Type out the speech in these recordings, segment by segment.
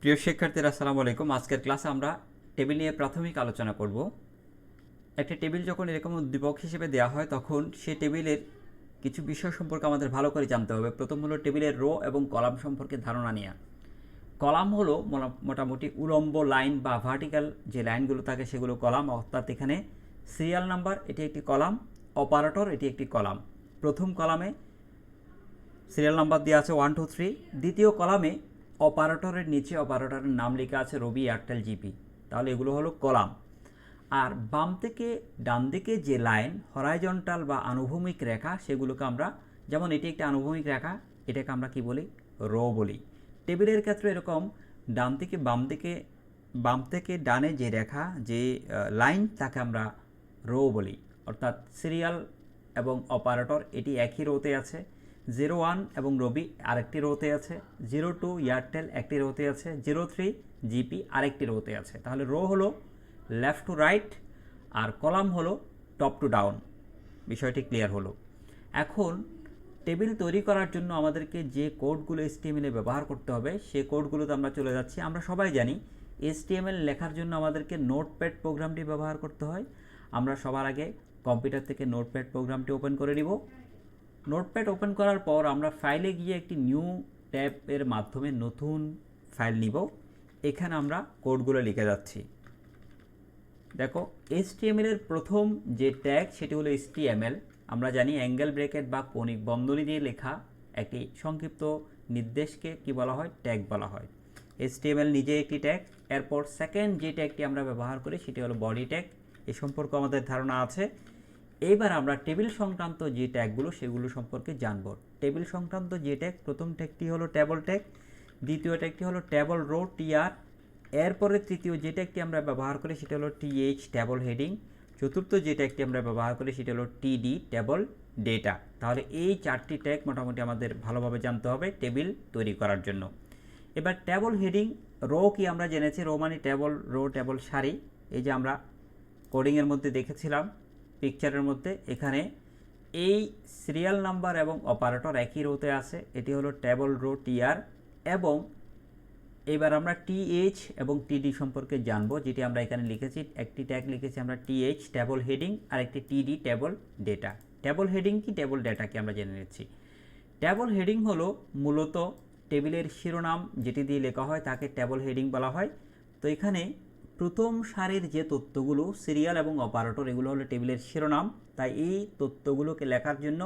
প্রিয় শিক্ষার্থীরা, আসসালামু আলাইকুম। আজকের ক্লাসে আমরা টেবিল নিয়ে প্রাথমিক আলোচনা করব। একটা টেবিল যখন এরকম উদ্দীপক হিসেবে দেওয়া হয়, তখন সে টেবিলের কিছু বিষয় সম্পর্কে আমাদের ভালো করে জানতে হবে। প্রথম হলো টেবিলের রো এবং কলাম সম্পর্কে ধারণা নেওয়া কলাম হলো মোটামুটি উলম্ব লাইন বা ভার্টিক্যাল যে লাইনগুলো থাকে, সেগুলো কলাম। অর্থাৎ এখানে সিরিয়াল নাম্বার, এটি একটি কলাম। অপারেটর, এটি একটি কলাম। প্রথম কলামে সিরিয়াল নাম্বার দেওয়া আছে, ওয়ান, টু, থ্রি। দ্বিতীয় কলামে অপারেটরের নিচে অপারেটরের নাম লেখা আছে রবি এয়ারটেল জিপি। তাহলে এগুলো হলো কলাম। আর বাম থেকে ডান দিকে যে লাইন হরাইজন্টাল বা আনুভূমিক রেখা, সেগুলোকে আমরা, যেমন এটি একটি আনুভূমিক রেখা, এটাকে আমরা কি বলি? রো বলি। টেবিলের ক্ষেত্রে এরকম, ডান থেকে বাম দিকে, বাম থেকে ডানে যে রেখা, যে লাইন, তাকে আমরা রো বলি। অর্থাৎ সিরিয়াল এবং অপারেটর এটি একই রোতে আছে। জিরো ওয়ান এবং রবি আরেকটি রোতে আছে, জিরো টু এয়ারটেল একটি রোতে আছে, জিরো থ্রি জিপি আরেকটি রোতে আছে। তাহলে রো হলো লেফট টু রাইট আর কলাম হলো টপ টু ডাউন। বিষয়টি ক্লিয়ার হলো। এখন টেবিল তৈরি করার জন্য আমাদেরকে যে কোডগুলো এসটিএমএলে ব্যবহার করতে হবে সে কোডগুলোতে আমরা চলে যাচ্ছি। আমরা সবাই জানি এসটিএমএল লেখার জন্য আমাদেরকে নোটপ্যাড প্রোগ্রামটি ব্যবহার করতে হয়। আমরা সবার আগে কম্পিউটার থেকে নোটপ্যাড প্রোগ্রামটি ওপেন করে নিব। নোটপ্যাড ওপেন করার পর আমরা ফাইলে গিয়ে একটি নিউ ট্যাবের মাধ্যমে নতুন ফাইল নিব। এখানে আমরা কোডগুলো লিখে যাচ্ছি। দেখো এর প্রথম যে ট্যাগ সেটি হলো HTML আমরা জানি অ্যাঙ্গেল ব্রেকেট বা কণিক বন্ধনী দিয়ে লেখা একটি সংক্ষিপ্ত নির্দেশকে কি বলা হয়? ট্যাগ বলা হয়। HTML নিজে একটি ট্যাগ এরপর সেকেন্ড যে ট্যাগটি আমরা ব্যবহার করি, সেটি হলো বডি ট্যাগ এ সম্পর্কে আমাদের ধারণা আছে। এইবার আমরা টেবিল সংক্রান্ত যে ট্যাগগুলো সেগুলো সম্পর্কে জানব। টেবিল সংক্রান্ত যে ট্যাগ প্রথম ট্যাগটি হলো টেবল ট্যাগ দ্বিতীয় ট্যাগটি হলো টেবল রো টিআর এরপরে তৃতীয় যে ট্যাগটি আমরা ব্যবহার করি, সেটা হলো টিএইচ টেবল হেডিং চতুর্থ যে ট্যাগটি আমরা ব্যবহার করি, সেটা হলো টিডি টেবল ডেটা তাহলে এই চারটি ট্যাগ মোটামুটি আমাদের ভালোভাবে জানতে হবে টেবিল তৈরি করার জন্য। এবার টেবল হেডিং রো কি আমরা জেনেছি? রো মানে টেবল রো টেবল সারি। এই যে আমরা কোডিংয়ের মধ্যে দেখেছিলাম। পিকচারের মধ্যে এখানে এই সিরিয়াল নাম্বার এবং অপারেটর একই রোতে আছে। এটি হলো টেবল রো টিআর এবং এবার আমরা টিএইচ এবং টিডি সম্পর্কে জানব, যেটি আমরা এখানে লিখেছি। একটি ট্যাগ লিখেছি আমরা টিএইচ টেবল হেডিং আর একটি TD table data table heading কি? টেবল ডেটা কি আমরা জেনে নিচ্ছি। টেবল হেডিং হলো মূলত টেবিলের শিরোনাম যেটি দিয়ে লেখা হয়, তাকে টেবল হেডিং বলা হয়। তো এখানে প্রথম সারির যে তথ্যগুলো সিরিয়াল এবং অপারেটর এগুলো হলো টেবিলের শিরোনাম। তাই এই তথ্যগুলোকে লেখার জন্য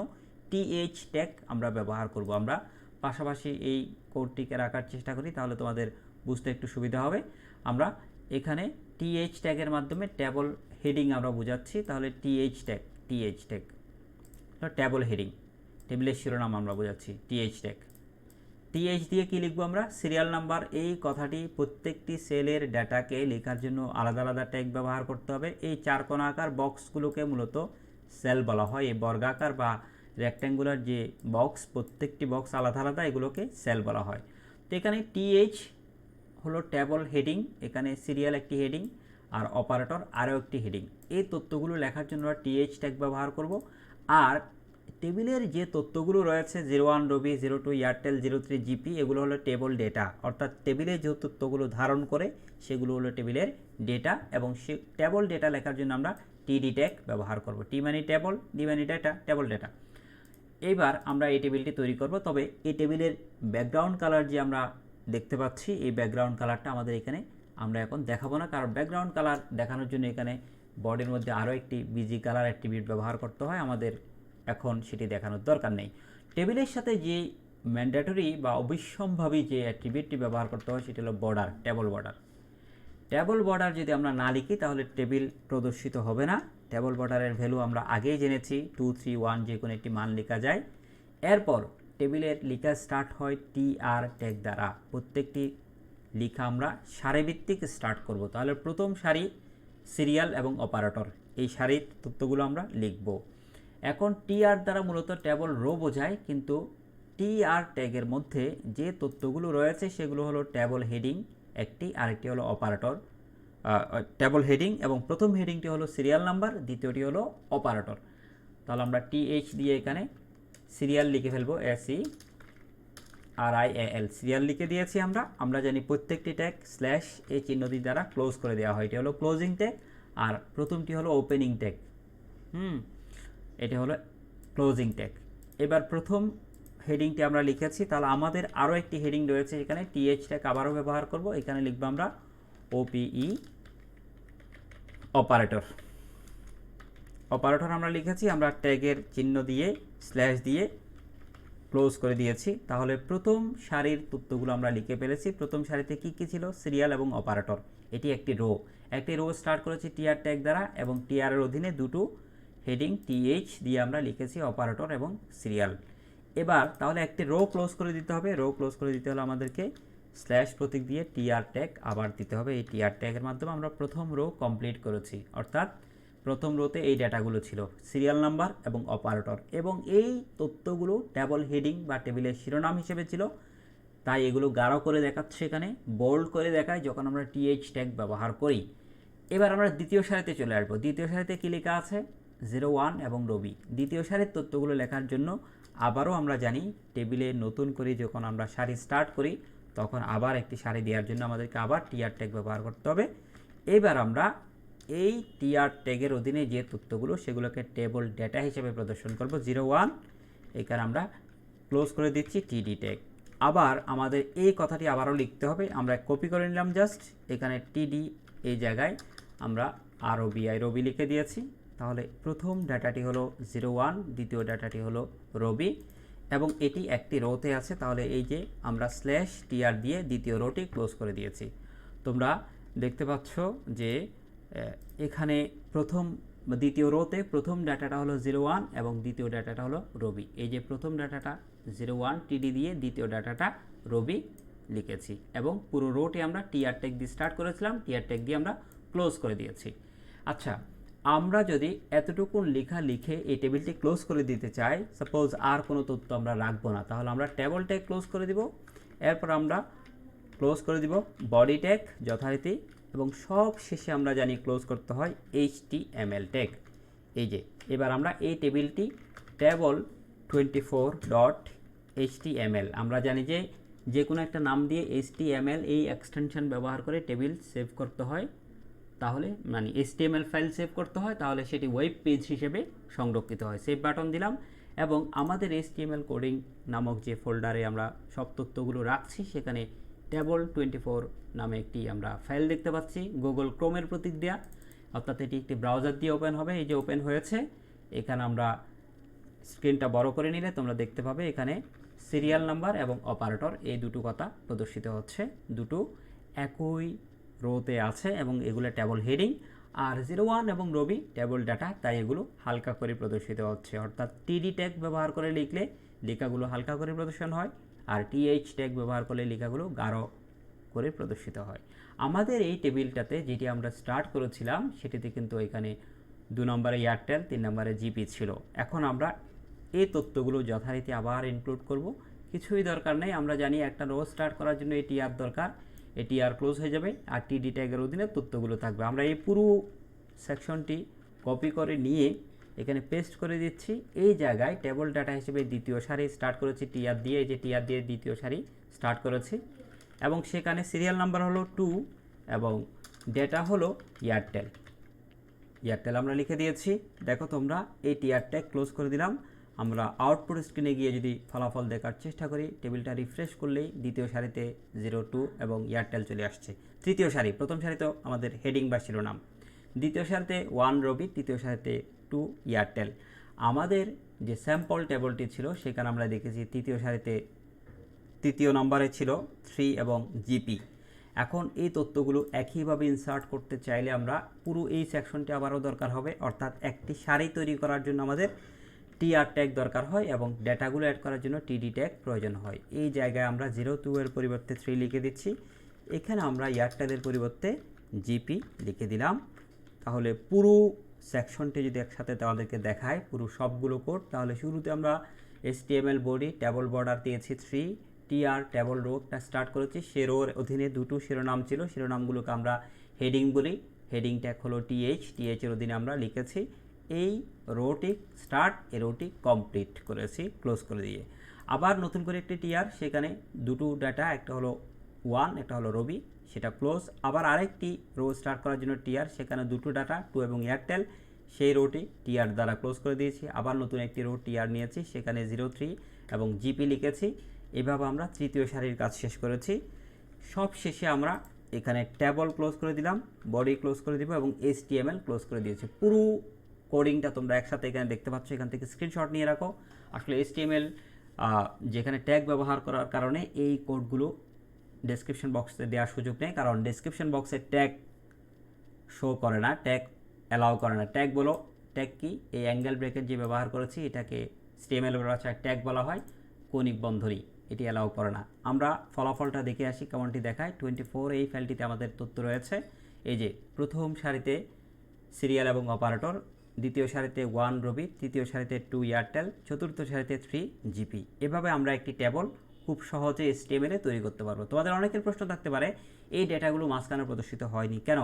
টিএইচ ট্যাগ আমরা ব্যবহার করব। আমরা পাশাপাশি এই কোডটিকে রাখার চেষ্টা করি, তাহলে তোমাদের বুঝতে একটু সুবিধা হবে। আমরা এখানে টিএইচ ট্যাগের মাধ্যমে টেবল হেডিং আমরা বোঝাচ্ছি, তাহলে TH tag TH tag table heading টেবিলের শিরোনাম আমরা বোঝাচ্ছি টিএইচ ট্যাগ টিএইচ দিয়ে কি লিখব আমরা? সিরিয়াল নাম্বার এই কথাটি প্রত্যেকটি সেলের ডাটাকে লেখার জন্য আলাদা আলাদা ট্যাগ ব্যবহার করতে হবে। এই চার কোণাকার বক্সগুলোকে মূলত সেল বলা হয়। এই বর্গাকার বা রেক্ট্যাঙ্গুলার যে বক্স প্রত্যেকটি বক্স আলাদা আলাদা এগুলোকে সেল বলা হয়। তো এখানে টিএইচ হলো টেবল হেডিং এখানে সিরিয়াল একটি হেডিং আর অপারেটর আরও একটি হেডিং এই তথ্যগুলো লেখার জন্য টিএইচ ট্যাগ ব্যবহার করব। আর টেবিলের যে তথ্যগুলো রয়েছে, zero one Robi, zero two Airtel, zero three GP, এগুলো হলো টেবল ডেটা। অর্থাৎ টেবিলে যে তথ্যগুলো ধারণ করে, সেগুলো হলো টেবিলের ডেটা এবং সে টেবল ডেটা লেখার জন্য আমরা টিডি ট্যাগ ব্যবহার করব। টি মানে টেবল ডি মানে ডেটা, টেবল ডেটা। এইবার আমরা এই টেবিলটি তৈরি করব। তবে এই টেবিলের ব্যাকগ্রাউন্ড কালার যে আমরা দেখতে পাচ্ছি, এই ব্যাকগ্রাউন্ড কালারটা আমাদের এখানে আমরা এখন দেখাবো না। কারণ ব্যাকগ্রাউন্ড কালার দেখানোর জন্য এখানে বডির মধ্যে আরও একটি বিজি কালার অ্যাট্রিবিউট ব্যবহার করতে হয় আমাদের এখন সেটি দেখানোর দরকার নেই। টেবিলের সাথে যে ম্যান্ডেটরি বা অবিসম্ভাবী যে অ্যাট্রিবিউটটি ব্যবহার করতে হয় সেটি হলো border table border table border যদি আমরা না লিখি তাহলে টেবিল প্রদর্শিত হবে না। টেবল বর্ডারের ভ্যালু আমরা আগেই জেনেছি টু থ্রি ওয়ান যে কোনো একটি মান লেখা যায়। এরপর টেবিলের লেখা স্টার্ট হয় টি আর ট্যাগ দ্বারা। প্রত্যেকটি লেখা আমরা সারিভিত্তিক স্টার্ট করব। তাহলে প্রথম সারি সিরিয়াল এবং অপারেটর এই সারির তথ্যগুলো আমরা লিখব। এখন টি আর দ্বারা মূলত টেবল রো বোঝায়, কিন্তু টি আর ট্যাগের মধ্যে যে তথ্যগুলো রয়েছে সেগুলো হলো টেবল হেডিং একটি, আরেকটি হলো অপারেটর টেবল হেডিং এবং প্রথম হেডিংটি হলো সিরিয়াল নাম্বার দ্বিতীয়টি হলো অপারেটর তাহলে আমরা টিএইচ দিয়ে এখানে সিরিয়াল লিখে ফেলব S C R I L লিখে দিয়েছি আমরা আমরা জানি প্রত্যেকটি ট্যাগ স্ল্যাশ এই চিহ্নটি দ্বারা ক্লোজ করে দেওয়া হয়। এটি হলো ক্লোজিং ট্যাগ আর প্রথমটি হলো ওপেনিং ট্যাগ হুম এটা হলো ক্লোজিং ট্যাগ এবার প্রথম হেডিংটি আমরা লিখেছি, তাহলে আমাদের আরও একটি হেডিং রয়েছে এখানে টিএইচ ট্যাগ আবারও ব্যবহার করব, এখানে লিখব আমরা ওপিই অপারেটর অপারেটর আমরা লিখেছি, আমরা ট্যাগের চিহ্ন দিয়ে স্ল্যাশ দিয়ে ক্লোজ করে দিয়েছি। তাহলে প্রথম সারির তথ্যগুলো আমরা লিখে ফেলেছি। প্রথম সারিতে কি কি ছিল? সিরিয়াল এবং অপারেটর এটি একটি রো একটি রো স্টার্ট করেছি টিআর ট্যাগ দ্বারা এবং টিআরের অধীনে দুটো হেডিং টিএইচ দিয়ে আমরা লিখেছি অপারেটর এবং সিরিয়াল। এবার তাহলে একটি রো ক্লোজ করে দিতে হবে। রো ক্লোজ করে দিতে হলে আমাদেরকে স্ল্যাশ প্রতীক দিয়ে টিআর ট্যাগ আবার দিতে হবে। এই টিআর ট্যাগের মাধ্যমে আমরা প্রথম রো কমপ্লিট করেছি। অর্থাৎ প্রথম রোতে এই ডেটাগুলো ছিল। সিরিয়াল নাম্বার এবং অপারেটর। এবং এই তথ্যগুলো টেবল হেডিং বা টেবিলের শিরোনাম হিসেবে ছিল। তাই এগুলো গাঢ় করে দেখাচ্ছে এখানে বোল্ড করে দেখায় যখন আমরা টিএইচ ট্যাগ ব্যবহার করি। এবার আমরা দ্বিতীয় সারিতে চলে আসব। দ্বিতীয় সারিতে কী লেখা আছে? জিরো ওয়ান এবং রবি। দ্বিতীয় সারির তথ্যগুলো লেখার জন্য আবারও আমরা জানি, টেবিলে নতুন করে যখন আমরা সারি স্টার্ট করি, তখন আবার একটি সারি দেওয়ার জন্য আমাদেরকে আবার টিআর ট্যাগ ব্যবহার করতে হবে। এবার আমরা এই টিআর ট্যাগের অধীনে যে তথ্যগুলো, সেগুলোকে টেবল ডেটা হিসেবে প্রদর্শন করব, জিরো ওয়ান। এখানে আমরা ক্লোজ করে দিচ্ছি টিডি ট্যাগ আবার আমাদের এই কথাটি আবারও লিখতে হবে, আমরা কপি করে নিলাম জাস্ট এখানে টিডি এই জায়গায় আমরা আর আই রবি লিখে দিয়েছি। তাহলে প্রথম ডাটাটি হলো জিরো ওয়ান, দ্বিতীয় ডাটাটি হলো রবি এবং এটি একটি রোতে আছে। তাহলে এই যে আমরা স্ল্যাশ টিআর দিয়ে দ্বিতীয় রোটি ক্লোজ করে দিয়েছি। তোমরা দেখতে পাচ্ছ যে এখানে প্রথম দ্বিতীয় রোতে প্রথম ডাটাটা হলো জিরো ওয়ান এবং দ্বিতীয় ডাটাটা হলো রবি। এই যে প্রথম ডাটাটা জিরো ওয়ান, টিডি দিয়ে দ্বিতীয় ডাটাটা রবি লিখেছি এবং পুরো রোটি আমরা টিআর টেক দিয়ে স্টার্ট করেছিলাম। টিআর টেক দিয়ে আমরা ক্লোজ করে দিয়েছি। আচ্ছা আমরা যদি এতটুকুন লেখা লিখে এই টেবিলটি ক্লোজ করে দিতে চাই, সাপোজ আর কোনো তথ্য আমরা রাখব না, তাহলে আমরা টেবল ট্যাগ ক্লোজ করে দিব। এরপর আমরা ক্লোজ করে দিব বডি ট্যাগ যথারীতি এবং সব শেষে আমরা জানি ক্লোজ করতে হয় H T M L tag এই যে, এবার আমরা এই টেবিলটি table twenty four dot H T M L, আমরা জানি যে যে কোনো একটা নাম দিয়ে এইচ টি এম এল এই এক্সটেনশন ব্যবহার করে টেবিল সেভ করতে হয়। তাহলে মানে HTML ফাইল সেভ করতে হয়, তাহলে সেটি ওয়েব পেজ হিসেবে সংরক্ষিত হয়। সেভ বাটন দিলাম এবং আমাদের HTML কোডিং নামক যে ফোল্ডারে আমরা সব তথ্যগুলো রাখছি, সেখানে টেবল টোয়েন্টি ফোর নামে একটি আমরা ফাইল দেখতে পাচ্ছি গুগল ক্রোমের প্রতিক্রিয়া অর্থাৎ এটি একটি ব্রাউজার দিয়ে ওপেন হবে। এই যে ওপেন হয়েছে, এখানে আমরা স্ক্রিনটা বড় করে নিলে তোমরা দেখতে পাবে এখানে সিরিয়াল নাম্বার এবং অপারেটর এই দুটো কথা প্রদর্শিত হচ্ছে। দুটো একই রোতে আছে এবং এগুলো টেবল হেডিং আর জিরো ওয়ান এবং রবি টেবল ডাটা তাই এগুলো হালকা করে প্রদর্শিত হচ্ছে। অর্থাৎ টিডি ট্যাগ ব্যবহার করে লিখলে লেখাগুলো হালকা করে প্রদর্শন হয়, আর টিএইচ ট্যাগ ব্যবহার করলে লেখাগুলো গাঢ় করে প্রদর্শিত হয়। আমাদের এই টেবিলটাতে যেটি আমরা স্টার্ট করেছিলাম, সেটিতে কিন্তু এখানে দু নম্বরে এয়ারটেল তিন নম্বরে জিপি ছিল। এখন আমরা এই তথ্যগুলো যথারীতি আবার ইনক্লুড করব। কিছুই দরকার নেই, আমরা জানি একটা রো স্টার্ট করার জন্য এটি আর দরকার। এটি আর ক্লোজ হয়ে যাবে আর টিডি ট্যাগের অধীনে তথ্যগুলো থাকবে। আমরা এই পুরো সেকশনটি কপি করে নিয়ে এখানে পেস্ট করে দিচ্ছি। এই জায়গায় টেবল ডাটা হিসেবে দ্বিতীয় সারি স্টার্ট করেছি টিআর দিয়ে, এই যে টিআর দিয়ে দ্বিতীয় সারি স্টার্ট করেছি। এবং সেখানে সিরিয়াল নাম্বার হলো টু এবং ডেটা হলো এয়ারটেল এয়ারটেল আমরা লিখে দিয়েছি। দেখো তোমরা এই টিআর ট্যাগ ক্লোজ করে দিলাম। আমরা আউটপুট স্ক্রিনে গিয়ে যদি ফলাফল দেখার চেষ্টা করি টেবিলটা রিফ্রেশ করলেই দ্বিতীয় সারিতে জিরো টু এবং এয়ারটেল চলে আসছে। তৃতীয় সারি, প্রথম সারিতে আমাদের হেডিং বা শিরোনাম দ্বিতীয় সারিতে ওয়ান রবি তৃতীয় সারিতে টু এয়ারটেল আমাদের যে স্যাম্পল টেবলটি ছিল, সেখানে আমরা দেখেছি তৃতীয় সারিতে তৃতীয় নম্বরে ছিল থ্রি এবং জিপি এখন এই তথ্যগুলো একইভাবে ইনসার্ট করতে চাইলে আমরা পুরো এই সেকশনটি আবারও দরকার হবে, অর্থাৎ একটি সারি তৈরি করার জন্য আমাদের টিআর ট্যাগ দরকার হয় এবং ডেটাগুলো অ্যাড করার জন্য টিডি ট্যাগ প্রয়োজন হয়। এই জায়গায় আমরা জিরো টু এর পরিবর্তে থ্রি লিখে দিচ্ছি। এখানে আমরা এয়ারটেলের পরিবর্তে জিপি লিখে দিলাম। তাহলে পুরো সেকশনটি যদি একসাথে আমাদেরকে দেখায়, পুরো সবগুলো কোড তাহলে শুরুতে আমরা এসটিএমএল বডি টেবল বর্ডার দিয়েছি থ্রি টিআর টেবল রোটা স্টার্ট করেছি। সে রোর অধীনে দুটো শিরোনাম ছিল। শিরোনামগুলোকে আমরা হেডিং বলি। হেডিং ট্যাগ হলো টিএইচ টিএইচ এর অধীনে আমরা লিখেছি। এই রোটি স্টার্ট, এই রোটি কমপ্লিট করেছি, ক্লোজ করে দিয়ে। আবার নতুন করে একটি টিআর সেখানে দুটো ডাটা, একটা হলো ওয়ান একটা হলো রবি, সেটা ক্লোজ আবার আরেকটি রো স্টার্ট করার জন্য টিআর সেখানে দুটো ডাটা টু এবং এয়ারটেল সেই রোটি টিআর দ্বারা ক্লোজ করে দিয়েছি। আবার নতুন একটি রো টিআর নিয়েছি, সেখানে জিরো থ্রি এবং জিপি লিখেছি। এভাবে আমরা তৃতীয় সারির কাজ শেষ করেছি। সব শেষে আমরা এখানে ট্যাবল ক্লোজ করে দিলাম বডি ক্লোজ করে দিব এবং এইচটিএমএল ক্লোজ করে দিয়েছি। পুরো কোডিংটা তোমরা একসাথে এখানে দেখতে পাচ্ছ, এখান থেকে স্ক্রিনশট নিয়ে রাখো। আসলে এইচটিএমএল যেখানে ট্যাগ ব্যবহার করার কারণে এই কোডগুলো ডেসক্রিপশন বক্সে দেওয়ার সুযোগ নেই, কারণ ডেসক্রিপশন বক্সে ট্যাগ শো করে না ট্যাগ অ্যালাউ করে না। ট্যাগ বলো ট্যাগ কি? এই অ্যাঙ্গেল ব্রেকেট যে ব্যবহার করেছি, এটাকে স্টেমেল ভাষায় ট্যাগ বলা হয়, কৌণিক বন্ধনী, এটি অ্যালাউ করে না। আমরা ফলাফলটা দেখে আসি, কেমনটি দেখায়। টোয়েন্টি ফোর এই ফাইলটিতে আমাদের তথ্য রয়েছে, এই যে প্রথম সারিতে সিরিয়াল এবং অপারেটর দ্বিতীয় সারিতে ওয়ান রবি, তৃতীয় সারিতে টু এয়ারটেল, চতুর্থ সারিতে থ্রি জিপি। এভাবে আমরা একটি টেবল খুব সহজে এসটিএমএলে তৈরি করতে পারব। তোমাদের অনেকের প্রশ্ন থাকতে পারে, এই ডেটাগুলো মাঝখানে প্রদর্শিত হয়নি কেন?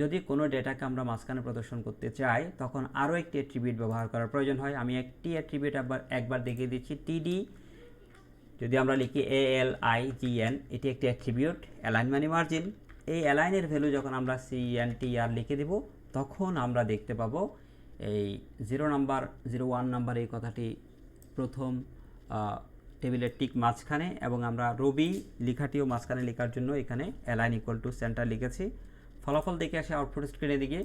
যদি কোনো ডেটাকে আমরা মাঝখানে প্রদর্শন করতে চাই, তখন আরও একটি অ্যাট্রিবিউট ব্যবহার করার প্রয়োজন হয়। আমি একটি অ্যাট্রিবিউট আবার একবার দেখিয়ে দিচ্ছি। টিডি, যদি আমরা লিখি এ এল আই জি এন এটি একটি অ্যাট্রিবিউট, অ্যালাইন মানে মার্জিন। এই অ্যালাইনের ভ্যালু যখন আমরা সি এন টি আর লিখে দেব, তখন আমরা দেখতে পাবো এই zero number zero one number এই কথাটি প্রথম টেবিলের ঠিক মাঝখানে এবং আমরা রবি লেখাটিও মাঝখানে লেখার জন্য এখানে অ্যালাইন ইকুয়াল টু সেন্টার লিখেছি। ফলাফল দেখে আসে আউটপুট স্ক্রিনের দিকে।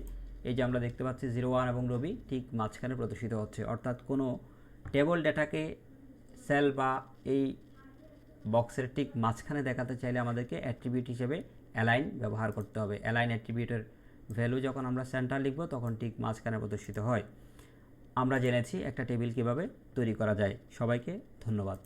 এই যে আমরা দেখতে পাচ্ছি জিরো ওয়ান এবং রবি ঠিক মাঝখানে প্রদর্শিত হচ্ছে। অর্থাৎ কোনো টেবল ডেটাকে সেল বা এই বক্সের ঠিক মাঝখানে দেখাতে চাইলে আমাদেরকে অ্যাট্রিবিউট হিসেবে অ্যালাইন ব্যবহার করতে হবে। অ্যালাইন অ্যাট্রিবিউটের ভ্যালু যখন আমরা সেন্টার লিখব, তখন ঠিক মাঝখানে প্রদর্শিত হয়। আমরা জেনেছি একটা টেবিল কীভাবে তৈরি করা যায়। সবাইকে ধন্যবাদ।